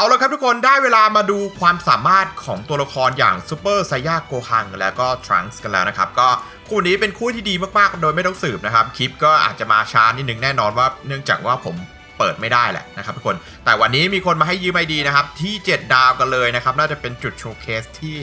เอาละครับทุกคนได้เวลามาดูความสามารถของตัวละครอย่างซูเปอร์ไซยาโกฮังแล้วก็ทรังส์กันแล้วนะครับ ก็คู่นี้เป็นคู่ที่ดีมากๆ โดยไม่ต้องสืบนะครับ คลิปก็อาจจะมาช้านิดนึงแน่นอนว่าเนื่องจากว่าผมเปิดไม่ได้แหละนะครับทุกคน แต่วันนี้มีคนมาให้ยืมไอดีนะครับ ที่ 7 ดาวกันเลยนะครับ น่าจะเป็นจุดโชว์เคสที่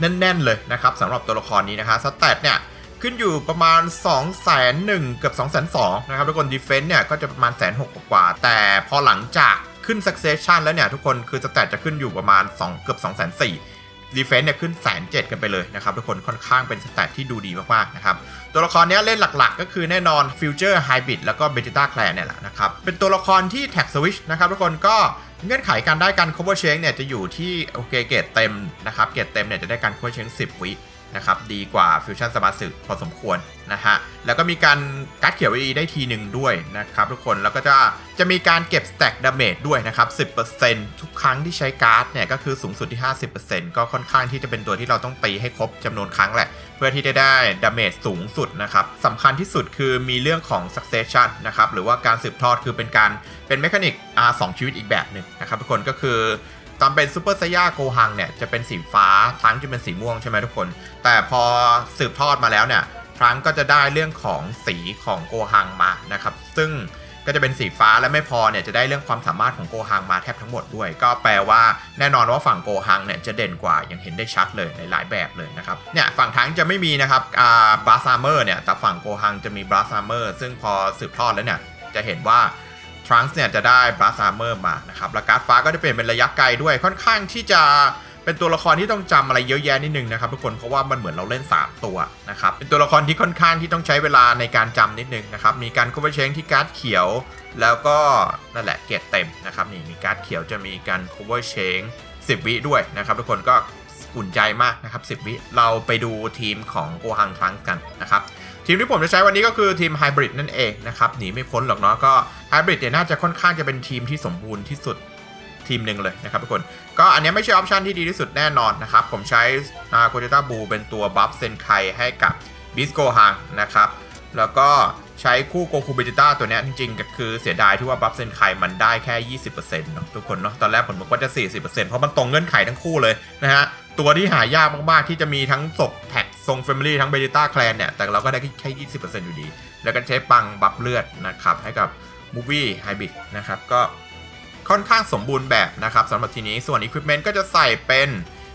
แน่น ๆ เลยนะครับสำหรับตัวละครนี้นะฮะสแตทเนี่ยขึ้นอยู่ประมาณ 2 0 0 0 0 0เกือบ2 2 0 0 0นะครับทุกคนดีเฟนต์เนี่ยก็จะประมาณแสนหกกว่า แต่พอหลังจาก ขึ้น succession แล้วเนี่ยทุกคนคือสแตทจะขึ้นอยู่ประมาณ 2 เกือบ 2 4 0 0 0 ดีเฟนต์เนี่ยขึ้นแสนเจ็ดกันไปเลยนะครับทุกคนค่อนข้างเป็นสแตทที่ดูดีมากๆนะครับตัวละครเนี้ยเล่นหลักๆ ก็คือแน่นอน Future Hybrid แล้วก็ Beta Clan เนี่ยแหละนะครับเป็นตัวละครที่ Tag Switch นะครับทุกคนก็เงื่อนไขการได้การ cover change เนี่ยจะอยู่ที่โอเคเกรดเต็มนะครับเกรดเต็มเนี่ยจะได้การ cover change 10 วิ นะครับดีกว่าฟิวชั่นสมาร์สึพอสมควรนะฮะแล้วก็มีการการ์ดเขียว EE ได้ทีหนึ่งด้วยนะครับทุกคนแล้วก็จะจะมีการเก็บ stack damage ด้วยนะครับ 10%ทุกครั้งที่ใช้การ์ดเนี่ยก็คือสูงสุดที่ 50%ก็ค่อนข้างที่จะเป็นตัวที่เราต้องตีให้ครบจำนวนครั้งแหละ เพื่อที่จะได้ damage สูงสุดนะครับสำคัญที่สุดคือมีเรื่องของ succession นะครับหรือว่าการสืบทอดคือเป็นการเป็นเมคานิกอ่าสองชีวิตอีกแบบหนึ่งนะครับทุกคนก็คือ ตอนเป็นซูเปอร์ไซย่าโกฮังเนี่ยจะเป็นสีฟ้าทรังจะเป็นสีม่วงใช่ไหมทุกคน แต่พอสืบทอดมาแล้วเนี่ยทรังก็จะได้เรื่องของสีของโกฮังมานะครับ ซึ่งก็จะเป็นสีฟ้าและไม่พอเนี่ยจะได้เรื่องความสามารถของโกฮังมาแทบทั้งหมดด้วย ก็แปลว่าแน่นอนว่าฝั่งโกฮังเนี่ยจะเด่นกว่าอย่างเห็นได้ชัดเลยในหลายแบบเลยนะครับเนี่ยฝั่งทรังจะไม่มีนะครับอ่าบราซาเมอร์เนี่ยแต่ฝั่งโกฮังจะมีบราซาเมอร์ซึ่งพอสืบทอดแล้วเนี่ยจะเห็นว่า ทรังส์เนี่ยจะได้บลัสอาร์เมอร์มานะครับแล้วการ์ดฟ้าก็จะเปลี่ยนเป็นระยะไกลด้วยค่อนข้างที่จะเป็นตัวละครที่ต้องจำอะไรเยอะแยะนิดนึงนะครับทุกคนเพราะว่ามันเหมือนเราเล่น 3 ตัวนะครับเป็นตัวละครที่ค่อนข้างที่ต้องใช้เวลาในการจำนิดนึงนะครับมีการ cover change ที่การ์ดเขียว แล้วก็นั่นแหละเกรดเต็มนะครับนี่มีการ์ดเขียวจะมีการ cover change 10 วิด้วยนะครับทุกคนก็อุ่นใจมากนะครับ10 วิเราไปดูทีมของโกฮังทรังส์กันนะครับ ทีมที่ผมจะใช้วันนี้ก็คือทีมไฮบริดนั่นเองนะครับหนีไม่พ้นหรอกเนาะก็ไฮบริดเนี่ยน่าจะค่อนข้างจะเป็นทีมที่สมบูรณ์ที่สุดทีมหนึ่งเลยนะครับทุกคน ก็อันนี้ไม่ใช่ออปชันที่ดีที่สุดแน่นอนนะครับ ผมใช้นาโกเจต้าบูเป็นตัวบัฟเซนไคให้กับบิสโกฮังนะครับ แล้วก็ใช้คู่โกคูเบจิต้าตัวนี้จริงๆ ก็คือเสียดายที่ว่าบัฟเซนไคมันได้แค่ 20%เนาะทุกคนเนาะตอนแรกผมบอกว่าจะ 40%เพราะมันตรงเงื่อนไขทั้งคู่เลยนะฮะ ตัวที่หายากมากๆที่จะมีทั้งศพแท็ก ทรงเฟมิลี่ทั้งเบจิต้าแคลนเนี่ย แต่เราก็ได้แค่ 20%อยู่ดี แล้วก็ใช้ปังบัฟเลือดนะครับ ให้กับมูฟี่ไฮบิดนะครับ ก็ค่อนข้างสมบูรณ์แบบนะครับสำหรับทีนี้ส่วนอุปกรณ์ก็จะใส่เป็น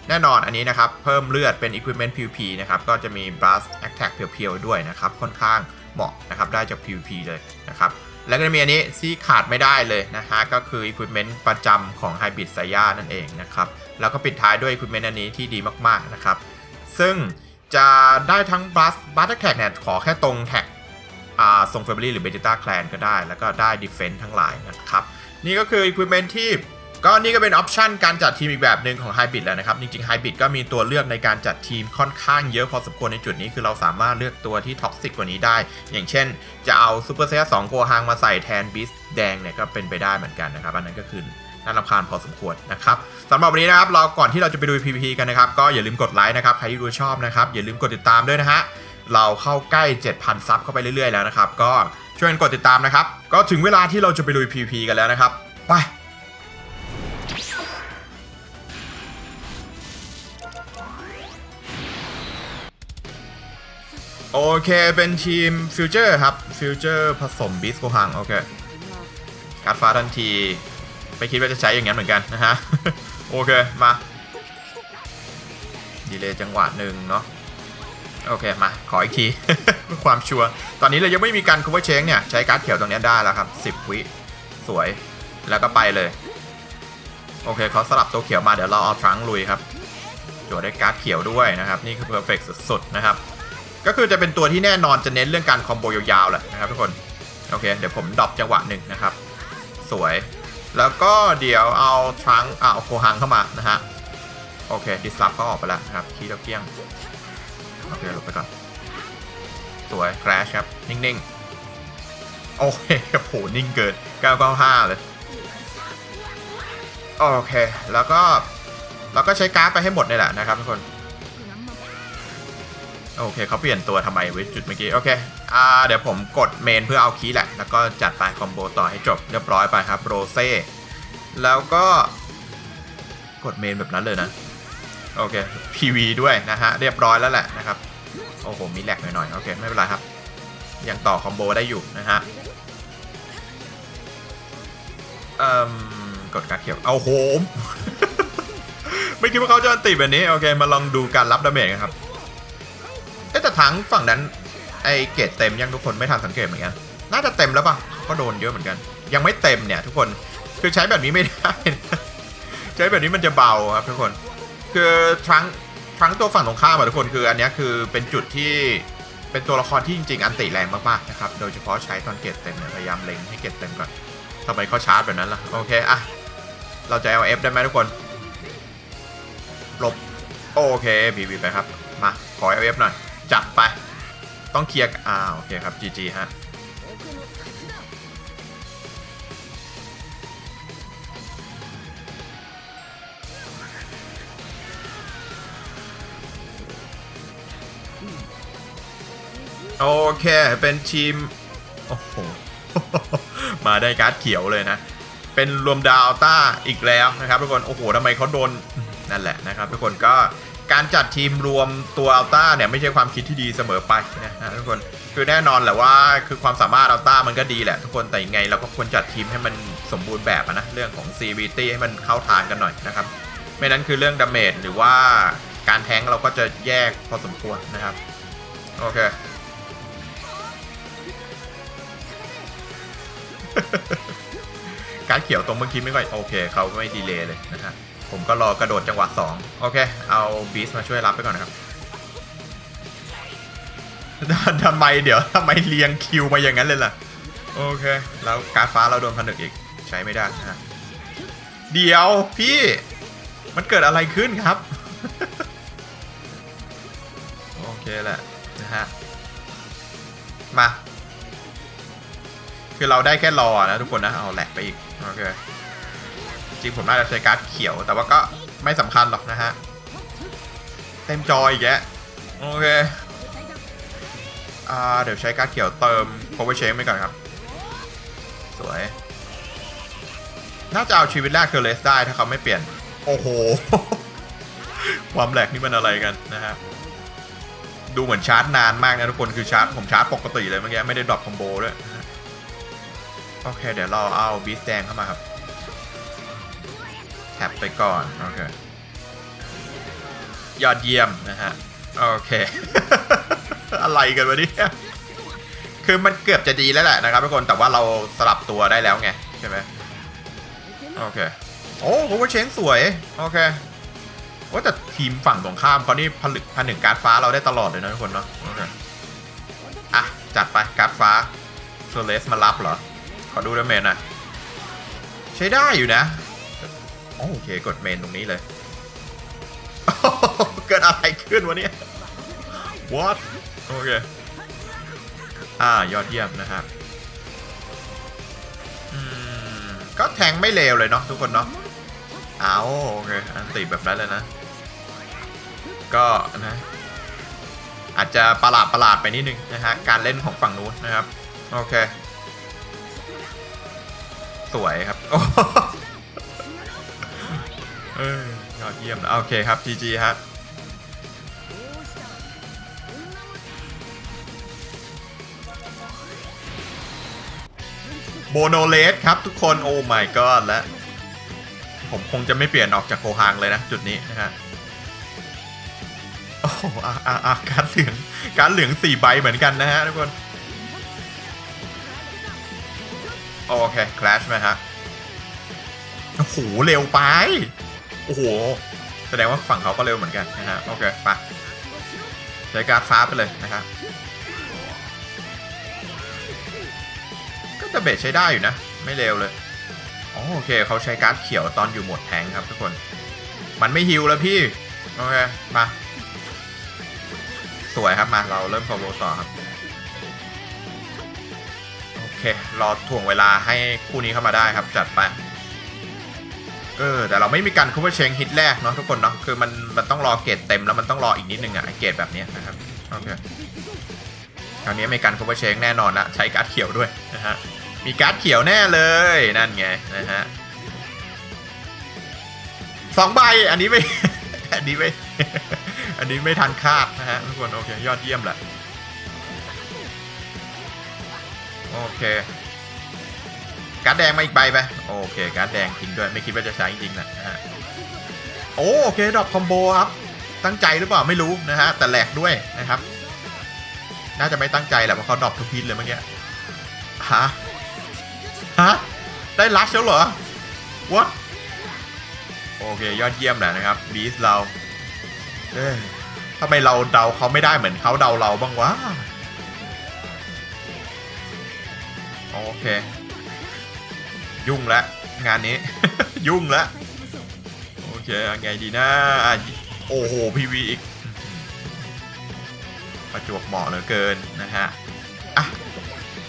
แน่นอนอันนี้นะครับ เพิ่มเลือดเป็นอุปกรณ์ PVP นะครับ ก็จะมี Blast Attack เพียวๆด้วยนะครับ ค่อนข้างเหมาะนะครับ ได้จาก PVP เลยนะครับ แล้วก็จะมีอันนี้ที่ขาดไม่ได้เลยนะฮะ ก็คืออุปกรณ์ประจำของ Hybrid s a y a นั่นเองนะครับ แล้วก็ปิดท้ายด้วยอุปกรณ์อันนี้ที่ดีมากๆนะครับ ซึ่ง จะได้ทั้ง Blast Blast Attack เนี่ยขอแค่ตรงแท็กอ่าทรง Family หรือ Vegeta Clan ก็ได้ แล้วก็ได้ Defense ทั้งหลายนะครับ นี่ก็คือ Equipment ที่ก็นี่ก็เป็นออปชันการจัดทีมอีกแบบหนึ่งของ Hybrid แล้วนะครับ จริงๆ Hybrid ก็มีตัวเลือกในการจัดทีมค่อนข้างเยอะพอสมควรในจุดนี้คือเราสามารถเลือกตัวที่ท็อกซิกกว่านี้ได้ อย่างเช่น จะเอาซูเปอร์เซียสองโกฮังมาใส่แทนบิสแดงเนี่ยก็เป็นไปได้เหมือนกันนะครับ อันนั้นก็คือ น่ารำคาญพอสมควรนะครับสำหรับวันนี้นะครับเราก่อนที่เราจะไปดู PVP กันนะครับก็อย่าลืมกดไลค์นะครับใครที่ดูชอบนะครับอย่าลืมกดติดตามด้วยนะฮะเราเข้าใกล้ 7,000 ซับเข้าไปเรื่อยๆแล้วนะครับก็ช่วยกันกดติดตามนะครับก็ถึงเวลาที่เราจะไปดู PVP กันแล้วนะครับไปโอเค เป็นทีมฟิวเจอร์ครับฟิวเจอร์ผสมบิสโกฮังโอเคการดฟ้าทันที ไม่คิดว่าจะใช้อย่างนั้นเหมือนกันนะฮะ โอเค มา ดีเลยจังหวะหนึ่งเนาะ โอเค มา ขออีกทีเพื่อความชัวร์ ตอนนี้เรายังไม่มีการ cover change เนี่ย ใช้การ์ดเขียวตรงนี้ได้แล้วครับ 10 วิ สวย แล้วก็ไปเลย โอเคเขาสลับตัวเขียวมาเดี๋ยวเราเอาทรังลุยครับจั่วได้การ์ดเขียวด้วยนะครับ นี่คือเพอร์เฟกสุดๆนะครับ ก็คือจะเป็นตัวที่แน่นอนจะเน้นเรื่องการคอมโบยาวๆแหละนะครับทุกคน โอเค เดี๋ยวผมดรอปจังหวะหนึ่งนะครับ สวย แล้วก็เดี๋ยวเอาทรังอ่าเอาโกฮังเข้ามานะฮะ โอเคดิสลอฟก็ออกไปแล้วนะครับคีย์ตะเกียงโอเคหลบไปก่อน สวยครชครับ นิ่งๆ โอเคโอ้โหนิ่งเกิน 995 เลย โอเค แล้วก็เราก็ใช้การ์ดไปให้หมดนี่แหละนะครับทุกคน โอเคเขาเปลี่ยนตัวทำไมเว้จุดเมื่อกี้ โอเค อ่า เดี๋ยวผมกดเมนเพื่อเอาคีย์แหละ แล้วก็จัดไปคอมโบต่อให้จบเรียบร้อยไปครับโรเซ่แล้วก็กดเมนแบบนั้นเลยนะ โอเค PV ด้วยนะฮะ เรียบร้อยแล้วแหละนะครับ โอ้โห มีแหลกหน่อยๆ โอเค ไม่เป็นไรครับ ยังต่อคอมโบได้อยู่นะฮะเอ่มกดการเขียวเอาโหม ไม่คิดว่าเขาจะติดแบบนี้ โอเค มาลองดูการรับดาเมจกันครับ ทั้งฝั่งนั้นไอเกรดเต็มยังทุกคนไม่ทันสังเกตเหมือนกันน่าจะเต็มแล้วปะก็โดนเยอะเหมือนกัน ยังไม่เต็มเนี่ย ทุกคนคือใช้แบบนี้ไม่ได้ใช้แบบนี้มันจะเบาครับทุกคน คือทรังทรังตัวฝั่งตรงข้ามอะทุกคนคืออันนี้คือเป็นจุดที่เป็นตัวละครที่จริงๆอันติแรงมากๆนะครับโดยเฉพาะใช้ตอนเกรดเต็มเนี่ยพยายามเล็งให้เกรดเต็มก่อนทำไมเขาชาร์จแบบนั้นล่ะโอเคอะเราจะ LF ได้ไหมทุกคนหลบโอเคบีบีไปครับมาขอ LF หน่อย จัดไป ต้องเคลียร์อ่าโอเคครับ GG ฮะโอเค เป็นทีม โอ้โห มาได้การ์ดเขียวเลยนะ เป็นรวมดาวต้าอีกแล้วนะครับทุกคน โอ้โหทำไมเขาโดน นั่นแหละนะครับทุกคนก็ การจัดทีมรวมตัวอัลต้าเนี่ยไม่ใช่ความคิดที่ดีเสมอไปนะฮะทุกคนคือแน่นอนแหละว่าคือความสามารถอัลต้ามันก็ดีแหละทุกคนแต่ยังไงเราก็ควรจัดทีมให้มันสมบูรณ์แบบนะเรื่องของ CVT ให้มันเข้าทางกันหน่อยนะครับไม่นั้นคือเรื่องดาเมจหรือว่าการแทงเราก็จะแยกพอสมควรนะครับโอเคการเขียวตรงเมื่อกี้ไม่ค่อยโอเคเขาไม่ดีเลยเลยนะฮะ ผมก็รอกระโดดจังหวะ 2 โอเค เอาบีสมาช่วยรับไปก่อนนะครับทำไมเดี๋ยวทำไมเรียงคิวมาอย่างนั้นเลยล่ะ โอเค แล้วการฟ้าเราโดนผนึกอีกใช้ไม่ได้นะฮะเดี๋ยวพี่มันเกิดอะไรขึ้นครับ โอเคแหละนะฮะ มา คือเราได้แค่รอนะทุกคนนะ เอาแหลกไปอีก โอเค ริงผมน่าจะใช้การ์ดเขียว แต่ว่าก็ไม่สำคัญหรอกนะฮะ เต็มจออีกแกโอเคอ่าเดี๋ยวใช้การ์ดเขียวเติม power change ไปก่อนครับ สวย น่าจะเอาชีวิตแรกเทอร์เลสได้ถ้าเขาไม่เปลี่ยน โอ้โห ความแหลกนี่มันอะไรกันนะฮะ ดูเหมือนชาร์จนานมากนะทุกคนคือชาร์จผมชาร์จปกติเลยเมื่อกี้ไม่ได้ดรอปคอมโบด้วย โอเค เดี๋ยวเราเอาบีสแดงเข้ามาครับ ท็บไปก่อน โอเค ยอดเยี่ยมนะฮะ โอเค อะไรกันวะเนี่ยคือมันเกือบจะดีแล้วแหละนะครับทุกคนแต่ว่าเราสลับตัวได้แล้วไง ใช่ไหมโอเค โอ้โหเชนสวย โอเคว่าแต่ทีมฝั่งตรงข้ามเขานี่ผลึกผนึกการดฟ้าเราได้ตลอดเลยนะทุกคนเนาะโอเคอะ จัดไปการดฟ้าเทเลสมารับเหรอ ขอดูดาเมจน่อยใช้ได้อยู่นะ โอเคกดเมนตรงนี้เลย เกิดอะไรขึ้นวะเนี่ย what โอเค อ่ายอดเยี่ยมนะครับอืมก็แทงไม่เลวเลยเนาะทุกคนเนาะเอาโอเคอันติแบบนั้นเลยนะ ก็นะ อาจจะประหลาดประหลาดไปนิดนึงนะฮะ การเล่นของฝั่งนู้นนะครับ โอเค สวยครับ เออยอดเยี่ยมนะโอเคครับ GG ฮะโบโนเลสครับทุกคนโอ้ my god และผมคงจะไม่เปลี่ยนออกจากโกฮังเลยนะ จุดนี้นะฮะโอ้อะอะอะการเหลืองการเหลืองสี่ใบเหมือนกันนะฮะทุกคนโอเคคลาชไหมฮะโอ้โหเร็วไป โอ้โห แสดงว่าฝั่งเขาก็เร็วเหมือนกันนะฮะ โอเคไปใช้การ์ดฟ้าไปเลยนะครับก็จะเบสใช้ได้อยู่นะ ไม่เร็วเลยอ๋อโอเคเขาใช้การ์ดเขียวตอนอยู่หมดแทงครับทุกคน มันไม่ฮิวแล้วพี่ โอเค มา สวยครับมาเราเริ่มคอมโบต่อครับ โอเค รอถ่วงเวลาให้คู่นี้เข้ามาได้ครับจัดไป เออแต่เราไม่มีการ cover chain ฮิตแรกเนาะทุกคนเนาะคือมันมันต้องรอเกรดเต็มแล้วมันต้องรออีกนิดนึงอะเกรดแบบนี้นะครับโอเคคราวนี้มีการ cover chain แน่นอนละใช้การ์ดเขียวด้วยนะฮะมีการ์ดเขียวแน่เลยนั่นไงนะฮะสองใบอันนี้ไม่อันนี้ไม่อันนี้ไม่ทันคาดนะฮะทุกคนโอเคยอดเยี่ยมแหละโอเค การ์ดแดงมาอีกใบไปโอเคการ์ดแดงจริงด้วยไม่คิดว่าจะใช้จริงนะฮะโอโอเคดรอปคอมโบครับตั้งใจหรือเปล่าไม่รู้นะฮะแต่แหลกด้วยนะครับ น่าจะไม่ตั้งใจแหละเพราะเขาดรอปทุกพินเลยเมื่อกี้ฮะฮะได้ลัชแล้วเหรอ what โอเคยอดเยี่ยมแหละนะครับบีสเราเอ้ทำไมเราเดาเขาไม่ได้เหมือนเขาเดาเราบ้างวะโอเค ยุ่งแล้วงานนี้ ยุ่งแล้วโอเคไงดีนะโอ้โหพีวีอีกประจวบเหมาะเหลือเกินนะฮะอะ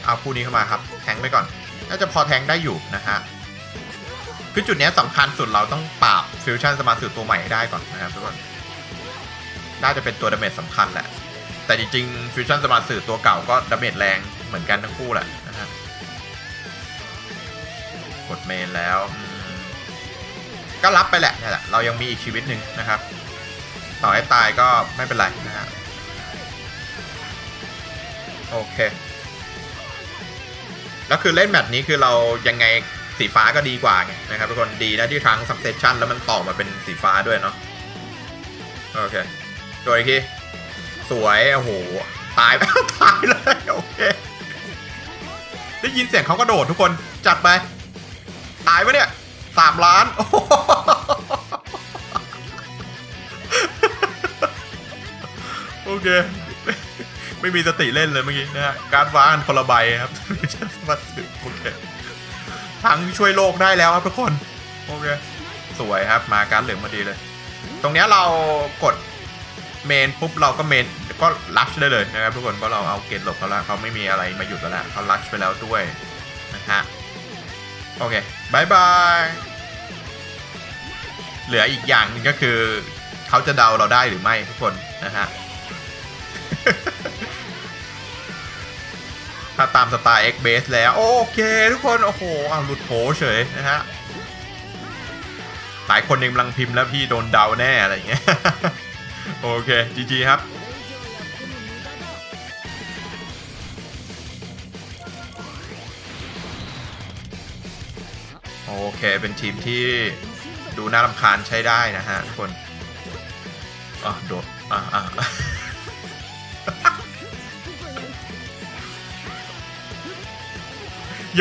เอาคู่นี้เข้ามาครับ แทงไปก่อน น่าจะพอแทงได้อยู่นะฮะคือจุดนี้สำคัญสุดเราต้องปราบฟิวชั่นสมาร์ทสื่อตัวใหม่ให้ได้ก่อนนะครับทุกคนน่าจะเป็นตัวดาเมจสำคัญแหละ แต่จริงๆฟิวชั่นสมาร์ทสื่อตัวเก่าก็ดาเมจแรงเหมือนกันทั้งคู่แหละ ดเมนแล้ว ก็รับไปแหละเนี่ยแหละ เรายังมีอีกชีวิตหนึ่งนะครับ ต่อให้ตายก็ไม่เป็นไรนะฮะโอเค แล้วคือเล่นแมตช์นี้คือเรายังไงสีฟ้าก็ดีกว่าไงนะครับทุกคนดีนะที่ทั้งซับเซชันแล้วมันต่อมาเป็นสีฟ้าด้วยเนาะโอเคตัวอีกทีสวยโอ้โหตายไปตายเลยโอเคได้ยินเสียงเขากระโดดทุกคนจัดไป ตายไปะเนี่ยสามล้าน โอเค ไม่มีสติเล่นเลยเมื่อกี้นะฮะการฟ้ากันคนละใบครับมาสึกโอเคทั้งช่วยโลกได้แล้วครับทุกคน โอเค สวยครับมาการเหลืองมาดีเลย ตรงเนี้ยเรากดเมนปุ๊บเราก็เมนก็ลัชได้เลยนะครับทุกคนเพราะเราเอาเกตหลบเขาแล้วเขาไม่มีอะไรมาหยุดแล้วละเขาลัชไปแล้วด้วยนะฮะ โอเคบายบาย เหลืออีกอย่างหนึงก็คือ เขาจะเดาเราได้หรือไม่ทุกคนนะฮะ ถ้าตามสไตล์ X base แล้ว โอเค ทุกคน โอ้โหอ้าหลุดโผเฉยนะฮะ หลายคนยังกำลังพิมพ์แล้วพี่โดนเดาแน่ อะไรอย่างเงี้ย โอเค จีจีครับ โอเค เป็นทีมที่ดูน่ารำคาญใช้ได้นะฮะทุกคนอะโดดอะอะ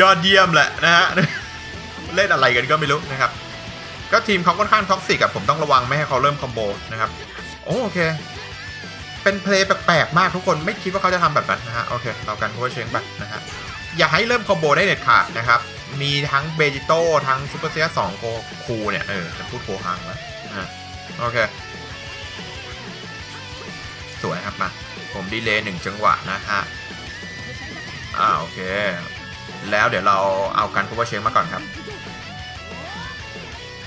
ยอดเยี่ยมแหละนะฮะ เล่นอะไรกันก็ไม่รู้นะครับ ก็ทีมเขาค่อนข้างท็อกซิกอะผมต้องระวังไม่ให้เขาเริ่มคอมโบนะครับ โอเค เป็นเพลย์แปลกๆมากทุกคนไม่คิดว่าเขาจะทำแบบนั้นนะฮะ โอเค เรากันโคเชงไปนะฮะ อย่าให้เริ่มคอมโบได้เด็ดขาดนะครับ มีทั้งเบจิโต้ทั้งซูเปอร์เซียสองโกคูเนี่ย เออ จะพูดโกฮังแล้วฮะโอเค สวยครับมา ผมดีเลย์หนึ่งจังหวะนะฮะ อ่าโอเค แล้วเดี๋ยวเราเอาการคูเปอร์เชงมาก่อนครับ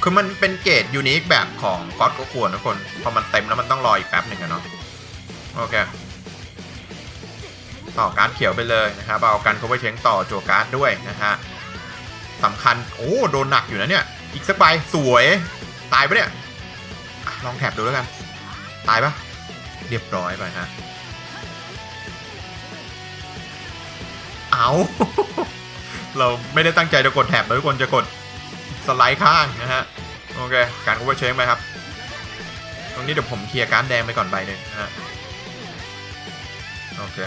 คือมันเป็นเกรดยูนิคแบบของก็อดก็ควรทุกคน พอมันเต็มแล้วมันต้องรออีกแป๊บหนึ่งอะเนาะ โอเคต่อการเขียวไปเลยนะครับเอาการ cover เชงต่อจัวการ์ดด้วยนะฮะ สำคัญ โอ้โดนหนักอยู่นะเนี่ย อีกสักใบสวย ตายปะเนี่ยอลองแถบดูแล้วกัน ตายปะเรียบร้อยไปฮะ เอา เราไม่ได้ตั้งใจจะกดแถบเลยทุกคนจะกดสไลด์ข้างนะฮะ โอเค การ cover เชงไปครับ ตรงนี้เดี๋ยวผมเคลียร์การแดงไปก่อนใบหนึ่งนะฮะ โอเค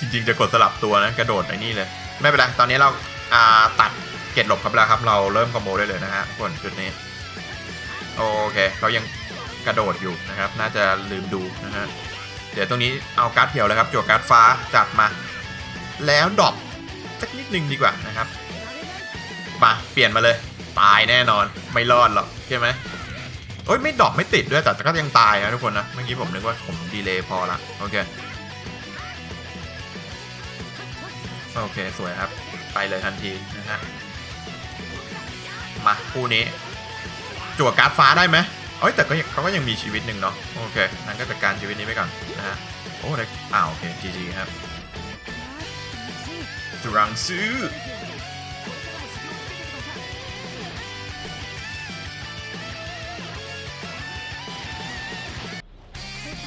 จริงๆจะกดสลับตัวนะกระโดดไอ้นี่เลย ไม่เป็นไรตอนนี้เราอาตัดเกตหลบครับแล้วครับ เราเริ่มคอมโบได้เลยนะฮะทุกคนจุดนี้ โอเคเขายังกระโดดอยู่นะครับ น่าจะลืมดูนะฮะเดี๋ยวตรงนี้เอาการ์ดเขียวเลยครับจั่วการ์ดฟ้าจัดมา แล้วดรอปสักนิดนึงดีกว่านะครับมาเปลี่ยนมาเลย ตายแน่นอนไม่รอดหรอกใช่ไหมโอ้ยไม่ดรอปไม่ติดด้วยแต่ก็ยังตายนะทุกคนนะเมื่อกี้ผมนึกว่าผมดีเลย์พอละโอเค โอเคสวยครับ ไปเลยทันทีนะฮะ มาคู่นี้ จั่วการ์ดฟ้าได้ไหมเอ้ยแต่เขาก็ยังมีชีวิตหนึ่งเนาะโอเคนั้นก็จัดการชีวิตนี้ไปก่อนนะฮะโอ้ได้อ้าวโอเคจีจีครับจุรังซื้อ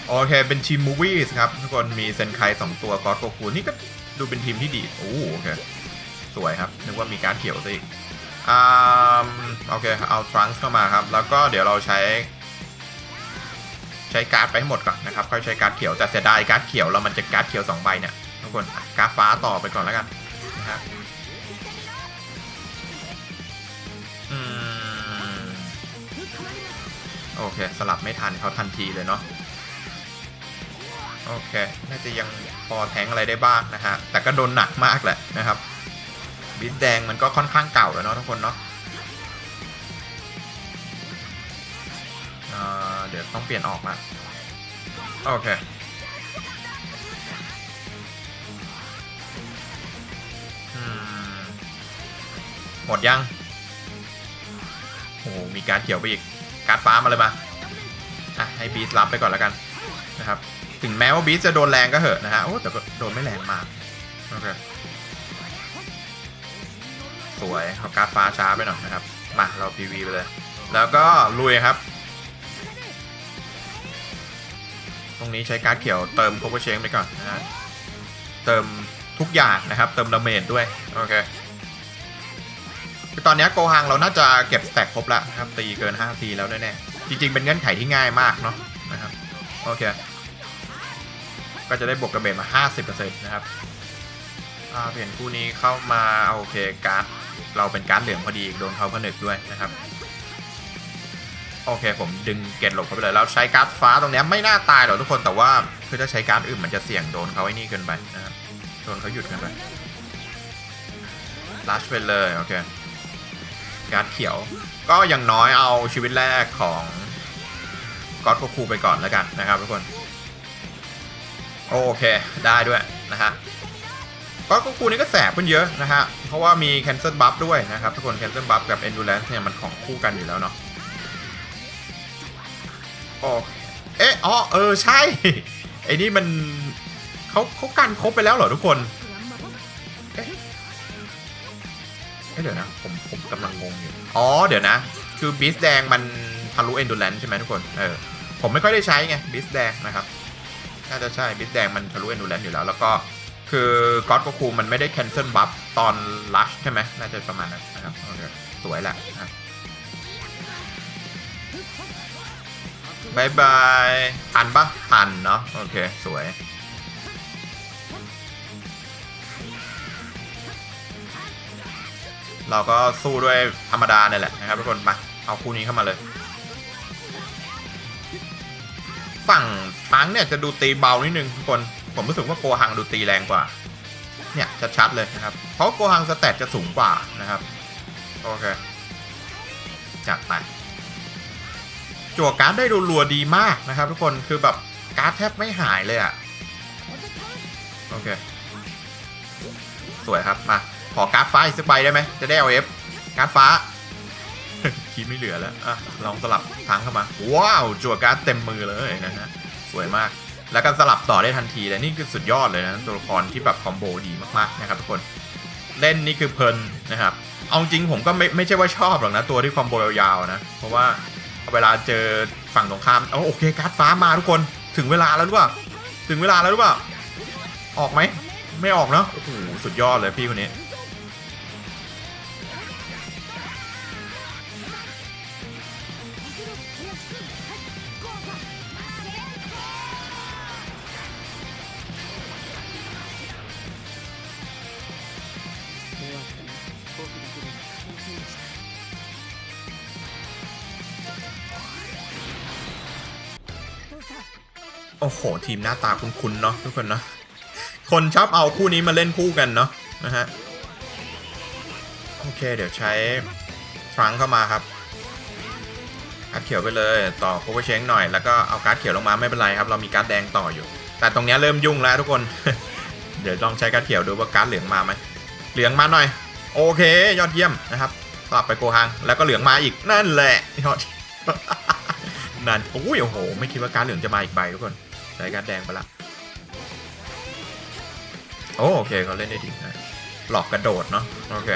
โอเค เป็นทีมมูวี่ครับ ทุกคนมีเซนไคสองตัวกอโกคูนี่ก็ ดูเป็นทีมที่ดี โอ้โอเค สวยครับ นึกว่ามีการเขียวซะอีกอ่าโอเค เอาทรังส์เข้ามาครับ แล้วก็เดี๋ยวเราใช้ ใช้การ์ดไปให้หมดก่อนนะครับ ค่อยใช้การ์ดเขียว แต่เสียดายการ์ดเขียวเรามันจะการ์ดเขียวสองใบเนี่ย ทุกคน การ์ดฟ้าต่อไปก่อนแล้วกันนะครับอืมโอเค สลับไม่ทันเขาทันทีเลยเนาะ โอเค น่าจะยังพอแทงอะไรได้บ้างนะฮะ แต่ก็โดนหนักมากแหละนะครับ บิสแดงมันก็ค่อนข้างเก่าแล้วเนาะทุกคนเนาะเเดี๋ยวต้องเปลี่ยนออกละโอเค หมดยัง โอ้โหมีการเขียวไปอีก การฟ้ามาเลยมา อะ ให้บีสรับไปก่อนแล้วกันนะครับ ถึงแม้ว่าบีสจะโดนแรงก็เหอะนะฮะ โอ้ แต่ก็โดนไม่แรงมาก โอเค สวยเอาการ์ดฟ้าช้าไปหน่อยนะครับ มา เรา PV ไปเลย แล้วก็ลุยครับ ตรงนี้ใช้การ์ดเขียวเติม cover change ไปก่อนนะฮะ เติมทุกอย่างนะครับ เติมดาเมจด้วย โอเคคือตอนนี้โกฮังเราน่าจะเก็บสแต็กครบแล้วนะครับ ตีเกิน 5 ทีแล้วแน่ๆจริง ๆ เป็นเงื่อนไขที่ง่ายมากเนาะนะครับ โอเค ก็จะได้บวกดาเมจมา 50%นะครับเปลี่ยนคู่นี้เข้ามาเอาโอเคการ์ดเราเป็นการ์ดเหลืองพอดีโดนเขาผนึกด้วยนะครับโอเคผมดึงเกตหลบเขาไปเลยแล้วใช้การ์ดฟ้าตรงนี้ไม่น่าตายหรอกทุกคนแต่ว่าคือถ้าใช้การ์ดอื่นมันจะเสี่ยงโดนเขาไอ้นี่เกินไปนะครับโดนเขาหยุดกินไปลัชไปเลยโอเคการ์ดเขียว ก็อย่างน้อยเอาชีวิตแรกของก็อดโกคูไปก่อนแล้วกันนะครับทุกคน โอเคได้ด้วยนะฮะก็ก็คูนี่ก็แสบขึ้นเยอะนะฮะ เพราะว่ามี cancel buff ด้วยนะครับ ทุกคน cancel buff กับ endurance เนี่ย มันของคู่กันอยู่แล้วเนาะโอเคเอ๊ะอ๋อเออ ใช่ ไอ้นี่มันเขาเขากันครบไปแล้วเหรอทุกคนเอ๊ะเอ๊ะเดี๋ยวนะ ผมผมกำลังงงอยู่ อ๋อ เดี๋ยวนะ คือบีสแดงมันทะลุ endurance ใช่ไหมทุกคน เออ ผมไม่ค่อยได้ใช้ไงบีสแดงนะครับ น่าจะใช่บิสแดงมันทะลุเอนดูแลนอยู่แล้ว แล้วก็คือก็อดก็คูมันไม่ได้ cancel buff ตอนลัชใช่ไหมน่าจะประมาณนั้นนะครับโอเคสวยแหละนะครับบายบายทันปะทันเนาะโอเค สวย เราก็สู้ด้วยธรรมดาเนี่ยแหละนะครับทุกคนมาเอาคู่นี้เข้ามาเลย ฝั่งช้างเนี่ยจะดูตีเบานิดนึงทุกคน ผมรู้สึกว่าโกหังดูตีแรงกว่า เนี่ยชัดๆเลยนะครับ เพราะโกหังสแตทจะสูงกว่านะครับโอเคจัดไปจั่วการ์ดได้ดูรัวๆดีมากนะครับ ทุกคนคือแบบการ์ดแทบไม่หายเลยอะ่ะโอเคสวยครับมาขอการ์ดฟ้าอีกสักใบได้ไหมจะได้เอาเอฟการ์ดฟ้า คีไม่เหลือแล้ว อะ ลองสลับทังเข้ามา ว้าว จั่วการ์ดเต็มมือเลยนะฮะ สวยมาก แล้วก็สลับต่อได้ทันทีเลยนี่คือสุดยอดเลยนะ ตัวละครที่แบบคอมโบดีมากๆนะครับทุกคน เล่นนี่คือเพลินนะครับ เอาจริงผมก็ไม่ไม่ใช่ว่าชอบหรอกนะ ตัวที่คอมโบยาวๆนะ เพราะว่าเวลาเจอฝั่งตรงข้ามโอโอเคการ์ดฟ้ามาทุกคน ถึงเวลาแล้วหรือเปล่า ถึงเวลาแล้วหรือเปล่า ออกไหม ไม่ออกเนาะ โอ้โห สุดยอดเลยพี่คนนี้ โอ้โห ทีมหน้าตาคุ้นๆเนาะทุกคนเนาะคนชอบเอาคู่นี้มาเล่นคู่กันเนาะนะฮะโอเคเดี๋ยวใช้ทรังเข้ามาครับการ์ดเขียวไปเลยต่อโคเวอร์เชงหน่อยแล้วก็เอาการ์ดเขียวลงมาไม่เป็นไรครับ เรามีการ์ดแดงต่ออยู่ แต่ตรงเนี้ยเริ่มยุ่งแล้วทุกคน เดี๋ยวลองใช้การ์ดเขียวดูว่าการ์ดเหลืองมาไหมเหลืองมาหน่อย โอเค ยอดเยี่ยมนะครับสลับไปโกฮังแล้วก็เหลืองมาอีกนั่นแหละยอดนั่นโอ้ยโอ้โห ไม่คิดว่าการดเหลืองจะมาอีกใบทุกคน ช้การแดงไปละโอโอเคเขาเล่นได้ดีนะหลอกกระโดดเนาะโอเค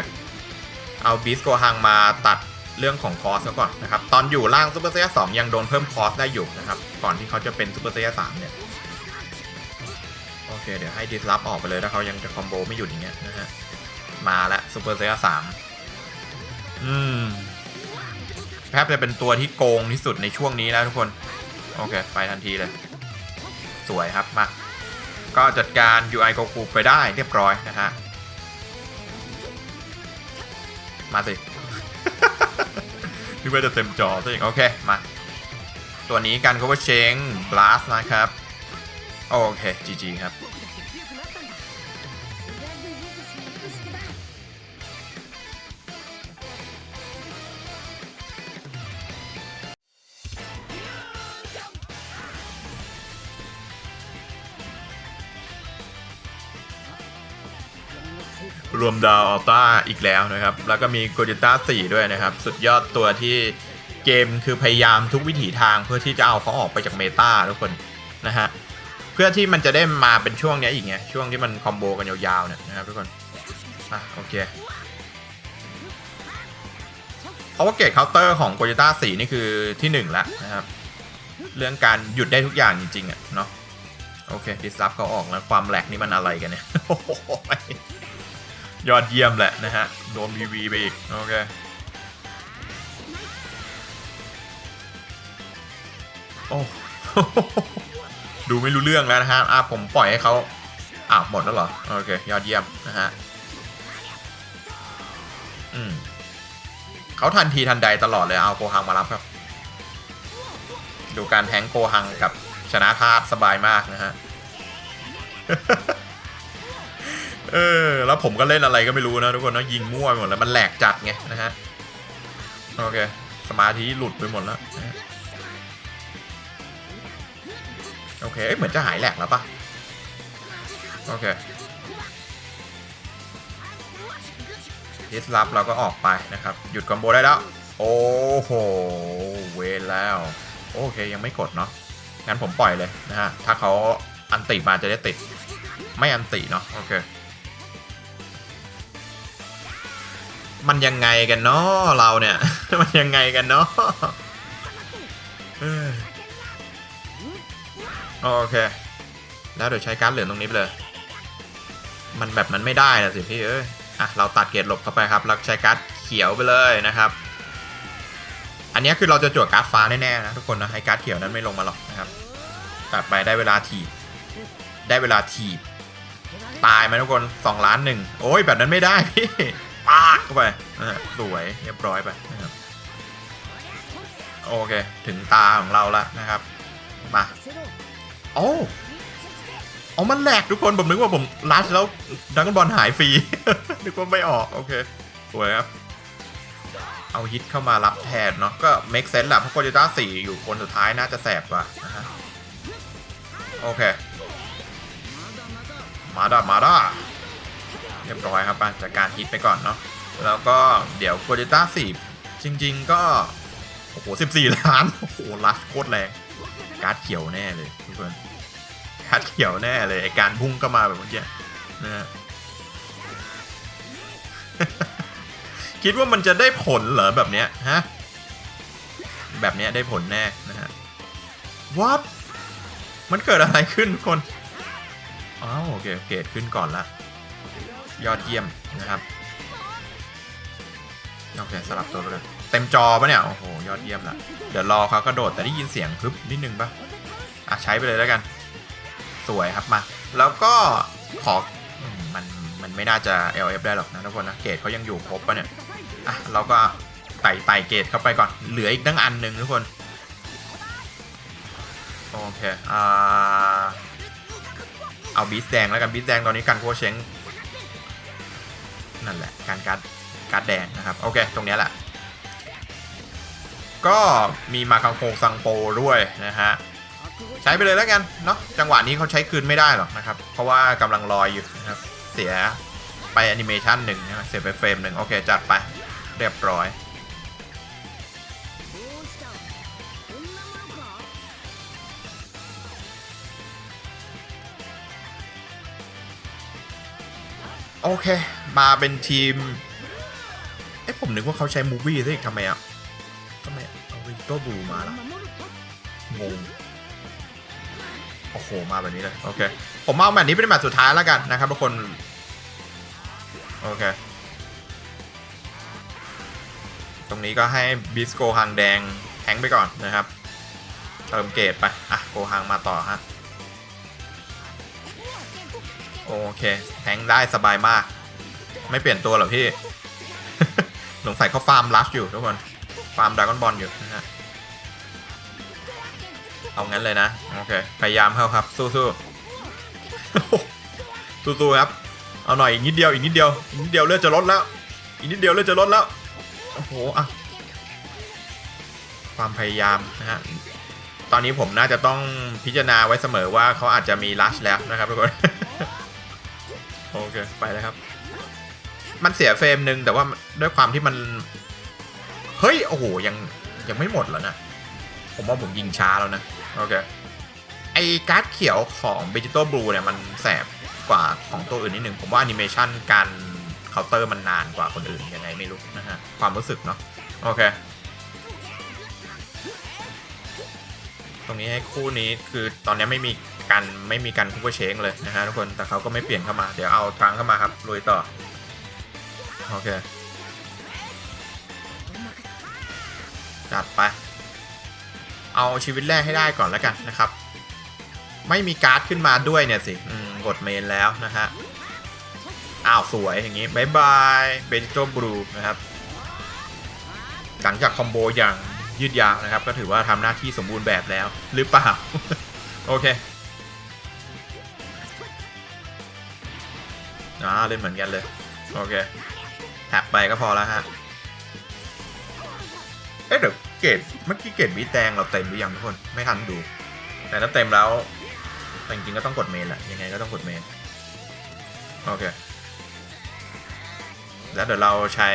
เอาบีสโกฮังมาตัดเรื่องของคอสก่อนนะครับ ตอนอยู่ล่างซูเปอร์เซียสองยังโดนเพิ่มคอสได้อยู่นะครับ ก่อนที่เขาจะเป็นซูเปอร์เซียสามเนี่ยโอเคเดี๋ยวให้ดิสลับออกไปเลยถ้าเขายังจะคอมโบไม่หยุดอย่างเงี้ยนะฮะมาแล้วซูเปอร์เซียสามอืมแทบจะเป็นตัวที่โกงที่สุดในช่วงนี้แล้วทุกคน โอเค ไปทันทีเลย สวยครับมา ก็จัดการ UI โกคูไปได้เรียบร้อยนะฮะ มาสินึกว่าจะเต็มจอซะอีกโอเค มา ตัวนี้กันเขาว่าเชง blast นะครับ โอเค GG ครับ รวมดาวอัลต้าอีกแล้วนะครับ แล้วก็มีโกจิต้า4ด้วยนะครับ สุดยอดตัวที่เกมคือพยายามทุกวิถีทางเพื่อที่จะเอาเขาออกไปจากเมตาทุกคนนะฮะ เพื่อที่มันจะได้มาเป็นช่วงนี้อีกไงช่วงที่มันคอมโบกันยาวๆเนี่ยนะครับทุกคนอะโอเคเพราะว่าเกตเคาน์เตอร์ของโกจิต้า4นี่คือที่ 1 แล้วนะครับเรื่องการหยุดได้ทุกอย่างจริงๆอะเนาะโอเคดิสลับเขาออกแล้วความแหลกนี่มันอะไรกันเนี่ย ยอดเยี่ยมแหละนะฮะ โดน PV ไปอีก โอเค โอ้ ดูไม่รู้เรื่องแล้วนะฮะ อะผมปล่อยให้เขาอะหมดแล้วเหรอ โอเค ยอดเยี่ยมนะฮะ อืมเขาทันทีทันใดตลอดเลย เอาโกฮังมารับครับ ดูการแทงโกฮังกับชนะธาตุสบายมากนะฮะ เออ แล้วผมก็เล่นอะไรก็ไม่รู้นะทุกคนนะยิงมั่วไปหมดแล้วมันแหลกจัดไงนะฮะ โอเค สมาธิหลุดไปหมดแล้ว โอเคเอเหมือนจะหายแหลกแล้วปะโอเคดิสลับเราก็ออกไปนะครับ หยุดคอมโบได้แล้ว โอ้โห เวรแล้ว โอเคยังไม่กดเนาะ งั้นผมปล่อยเลยนะฮะ ถ้าเขาอันติมาจะได้ติด ไม่อันติเนาะ โอเค มันยังไงกันเนาะเราเนี่ย มันยังไงกันเนาะเออโอเค แล้วเดี๋ยวใช้การ์ดเหลืองตรงนี้ไปเลย มันแบบมันไม่ได้นะสิพี่เอ้ยอะเราตัดเกรดหลบเข้าไปครับแล้วใช้การ์ดเขียวไปเลยนะครับ อันนี้คือเราจะจวดการ์ดฟ้าแน่ๆนะทุกคนนะไอ้การ์ดเขียวนั้นไม่ลงมาหรอกนะครับ ตัดไปได้เวลาถีบ ได้เวลาถีบ ตายไหมทุกคนสองล้านหนึ่งโอ้ยแบบนั้นไม่ได้พี่ ปากเข้าไปนะฮะสวยเรียบร้อยไปนะครับโอเค ถึงตาของเราแล้วนะครับ มาโอ้อ๋อมันแหลกทุกคน ผมนึกว่าผมลัชแล้วดังบอลหายฟรี นึกว่าไม่ออก โอเค สวยครับ เอาฮิตเข้ามารับแทนเนาะ ก็ make sense แหละเพราะโกจิต้าสี่อยู่คนสุดท้ายน่าจะแสบกว่านะฮะ โอเค มาด้ามาด้า เรียบร้อยครับอะจากการฮิตไปก่อนเนาะแล้วก็เดี๋ยวโกจิต้าสี่จริง ๆ ก็ โอ้โหสิบสี่ล้านโอ้โหลัดโคตรแรงการ์ดเขียวแน่เลยทุกคนการ์ดเขียวแน่เลยไอการพุ่งก็มาแบบเมื่อกี้นะฮะคิดว่ามันจะได้ผลเหรอแบบเนี้ยฮะแบบเนี้ยได้ผลแน่นะฮะ what มันเกิดอะไรขึ้นทุกคนอ้าวโอเคเกรดขึ้นก่อนละ ยอดเยี่ยมนะครับโอเคสลับตัวไปเลยเต็มจอปะเนี่ยโอ้โหยอดเยี่ยมละเดี๋ยวรอเขากระโดดแต่ได้ยินเสียงพึบนิดนึงปะอะใช้ไปเลยแล้วกัน สวยครับมา แล้วก็ขอมมันมันไม่น่าจะ LF ได้หรอกนะทุกคนนะเกรดเขายังอยู่ครบปะเนี่ยอะเราก็ไต่ไต่เกรดเข้าไปก่อนเหลืออีกตั้งอันหนึ่งทุกคนโอเคอ่าเอาบีสแดงแล้วกันบีสแดงตอนนี้กันโคเชง นั่นแหละการการดการดแดงนะครับโอเคตรงนี้แหละ ก็มีมาคังโคซังโปด้วยนะฮะใช้ไปเลยแล้วกันเนาะจังหวะนี้เขาใช้คืนไม่ได้หรอกนะครับ เพราะว่ากำลังลอยอยู่นะครับเสียไปแอนิเมชันหนึ่งนะเสียไปเฟรมหนึ่งโอเคจัดไปเรียบร้อยโอเค มาเป็นทีมเอ้ผมนึกว่าเขาใช้มูวี่ซะอีกทำไมอะทำไมเอาวิโตบูมาล่ะงงโอ้โห มาแบบนี้เลย โอเค ผมเอาแมตช์นี้เป็นแมตช์สุดท้ายแล้วกันนะครับทุกคน โอเค ตรงนี้ก็ให้บิสโกฮังแดงแทงไปก่อนนะครับ เติมเกตไป อะ โกฮังมาต่อฮะ โอเค แทงได้สบายมาก ไม่เปลี่ยนตัวหรอพี่สงสัยเขาฟาร์มลัชอยู่ทุกคน ฟาร์มดราก้อนบอลอยู่นะฮะเอางั้นเลยนะ โอเค พยายามเข้าครับ สู้ๆสู้ๆครับ เอาหน่อยอีกนิดเดียวอีกนิดเดียวอีกนิดเดียวเลือดจะลดแล้ว อีกนิดเดียวเลือดจะลดแล้ว โอ้โหอะความพยายามนะฮะตอนนี้ผมน่าจะต้องพิจารณาไว้เสมอว่าเขาอาจจะมีลัชแล้วนะครับทุกคน โอเค ไปเลยครับ มันเสียเฟรมหนึ่งแต่ว่าด้วยความที่มัน เฮ้ย โอ้โห ยังยังไม่หมดแล้วนะ ผมว่าผมยิงช้าแล้วนะ โอเค ไอการ์ดเขียวของ v e g e t a l Blue เนี่ยมันแสบกว่าของตัวอื่นนิดนึง ผมว่าแอนิเมชันการเคาน์เตอร์มันนานกว่าคนอื่นยังไงไม่รู้นะฮะ ความรู้สึกเนาะ โอเค ตรงนี้ให้คู่นี้คือตอนนี้ไม่มีการไม่มีการคูเปอร์เชงเลยนะฮะทุกคน แต่เขาก็ไม่เปลี่ยนเข้ามา เดี๋ยวเอาทรังเข้ามาครับลุยต่อ โอเค จัดไป เอาชีวิตแรกให้ได้ก่อนแล้วกันนะครับ ไม่มีการ์ดขึ้นมาด้วยเนี่ยสิกดเมนแล้วนะฮะ อ้าว สวยอย่างนี้บายบายเบจิโตบลูนะครับ หลังจากคอมโบอย่างยืดยาวนะครับ ก็ถือว่าทำหน้าที่สมบูรณ์แบบแล้ว หรือเปล่า โอเคอ่าเล่นเหมือนกันเลย โอเค แท็บไปก็พอแล้วฮะ เอ๊ะเดี๋ยวเกรดเมื่อกี้เกรดวิแตงเราเต็มหรือยังทุกคน ไม่ทันดู แต่ถ้าเต็มแล้วแต่จริงๆก็ต้องกดเมนแหละ ยังไงก็ต้องกดเมน โอเค แล้วเดี๋ยวเราใช้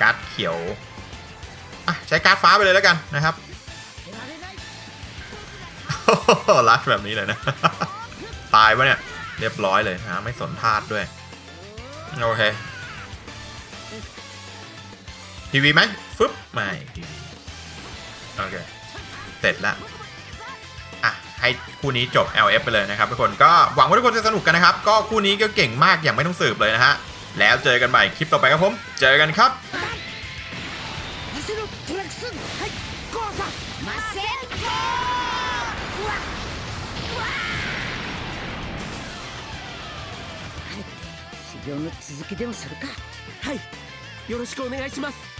การ์ดเขียวอะใช้การ์ดฟ้าไปเลยแล้วกันนะครับลัดแบบนี้เลยนะ ตายปะเนี่ย เรียบร้อยเลยนะไม่สนธาตุด้วย โอเค ทีวีไหมฟึบไม่ทีวีโอเค เสร็จแล้ว อ่ะ ให้คู่นี้จบ LF ไปเลยนะครับทุกคน ก็หวังว่าทุกคนจะสนุกกันนะครับ ก็คู่นี้ก็เก่งมากอย่างไม่ต้องสืบเลยนะฮะ แล้วเจอกันใหม่คลิปต่อไปครับผม เจอกันครับ マセロトラックスはいゴーサマセロうわうわはい修行の続きでもするかはいよろしくお願いします